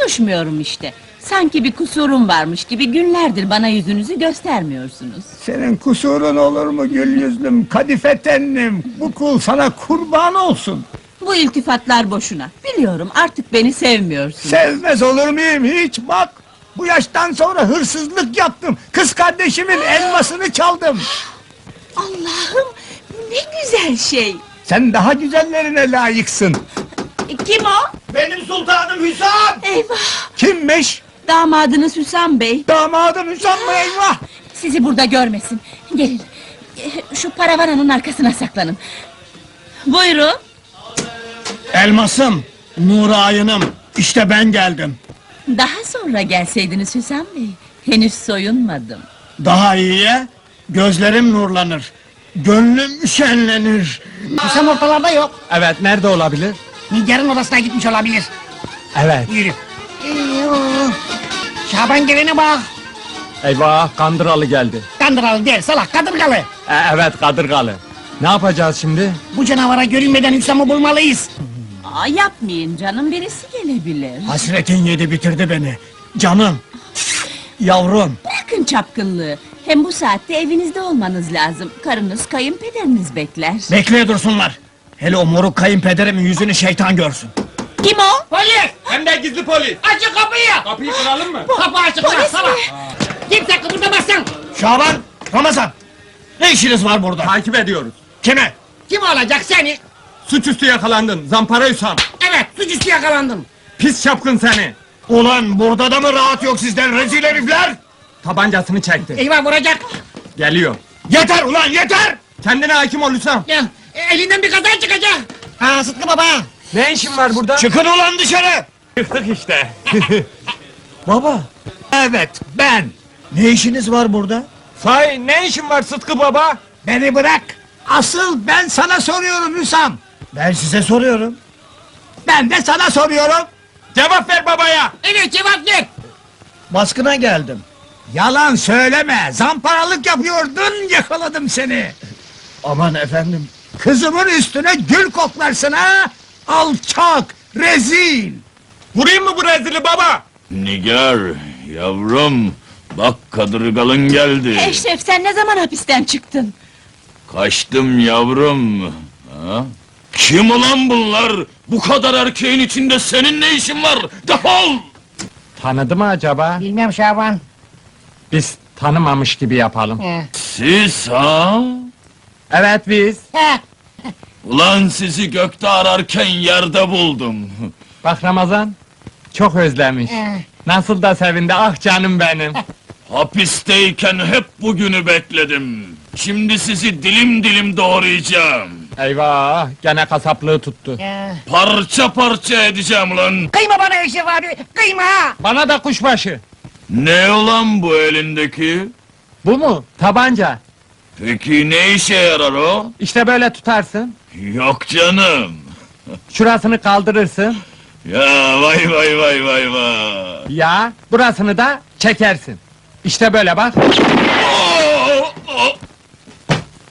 Konuşmuyorum işte. Sanki bir kusurum varmış gibi günlerdir bana yüzünüzü göstermiyorsunuz. Senin kusurun olur mu gül yüzlüm, kadife tenlim? Bu kul sana kurban olsun. Bu iltifatlar boşuna. Biliyorum artık beni sevmiyorsunuz. Sevmez olur muyum hiç bak. Bu yaştan sonra hırsızlık yaptım. Kız kardeşimin elmasını çaldım. Allah'ım bu ne güzel şey. Sen daha güzellerine layıksın. E, Kim o? Benim sultanım. Eyvah! Kimmiş? Damadınız Hüsam Bey. Damadım Hüsam mı eyvah? Sizi burada görmesin. Gelin. E, Şu paravananın arkasına saklanın. Buyurun. Elmasım, Nurayınım. İşte ben geldim. Daha sonra gelseydiniz Hüsam Bey. Henüz soyunmadım. Daha iyiye gözlerim nurlanır. Gönlüm şenlenir. Hüsam ortalarda yok. Evet, nerede olabilir? Nigar'ın odasına gitmiş olabilir. Evet. Yürü. Şaban gelene bak. Eyvah, Kandıralı geldi. Kandıralı değil salak kadırgalı. E, evet, Kadırgalı. Ne yapacağız şimdi? Bu canavara görünmeden Hüsam'ı bulmalıyız. Aa, yapmayın canım birisi gelebilir. Hasretin yedi bitirdi beni. Canım. Yavrum. Bırakın çapkınlığı. Hem bu saatte evinizde olmanız lazım. Karınız kayınpederiniz bekler. Bekle dursunlar. Hele o moruk kayınpederimin yüzünü şeytan görsün. Kim o? Polis! Hem de gizli polis. Açın kapıyı! Kapıyı kıralım mı? Kapı açık lan Polis mi? Kimse kıpırdamazsın! Şaban, Ramazan. Ne işiniz var burada? Takip ediyoruz. Kime? Kim olacak seni? Suçüstü yakalandın, zampara Hüsam. Evet suçüstü yakalandın. Pis çapkın seni. Ulan burada da mı rahat yok sizden rezil herifler? Tabancasını çekti. Eyvah vuracak. Geliyor. Yeter ulan yeter! Kendine hakim ol Hüsam. Ya, e, elinden bir kaza çıkacak. Ha Sıtkı baba. Ne işin var burada? Çıkın ulan dışarı! Çıktık işte. Baba. Evet ben. Ne işiniz var burada? Say, ne işin var Sıtkı baba? Beni bırak. Asıl ben sana soruyorum Hüsam. Ben size soruyorum. Ben de sana soruyorum. Cevap ver babaya. Evet cevap ver. Baskına geldim. Yalan söyleme. Zamparalık yapıyordun yakaladım seni. Aman efendim. Kızımın üstüne gül koklarsın ha. Alçak, rezil. Vurayım mı bu rezili baba? Nigar, yavrum, bak kadırgalın geldi. Eşref sen ne zaman hapisten çıktın? Kaçtım yavrum. Ha? Kim ulan bunlar? Bu kadar erkeğin içinde senin ne işin var? Defol! Tanıdı mı acaba? Bilmem Şaban. Biz tanımamış gibi yapalım. Siz ha? Evet biz. He. Ulan sizi gökte ararken yerde buldum. Bak Ramazan. Çok özlemiş. He. Nasıl da sevindi ah canım benim. Hapisteyken hep bugünü bekledim. Şimdi sizi dilim dilim doğrayacağım. Eyvah gene kasaplığı tuttu. He. Parça parça edeceğim ulan. Kıyma bana Eşref abi. Kıyma. Bana da kuşbaşı. Ne ulan bu elindeki? Bu mu? Tabanca. Peki ne işe yarar o? İşte böyle tutarsın. Yok canım. Şurasını kaldırırsın. Ya vay vay vay vay vay. Ya burasını da çekersin. İşte böyle bak.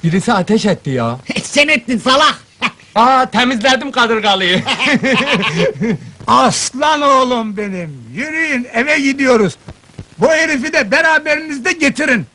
Birisi ateş etti ya. Sen ettin salak. Aa temizledim kadırgalıyı. Aslan oğlum benim. Yürüyün eve gidiyoruz. Bu herifi de beraberinizde getirin.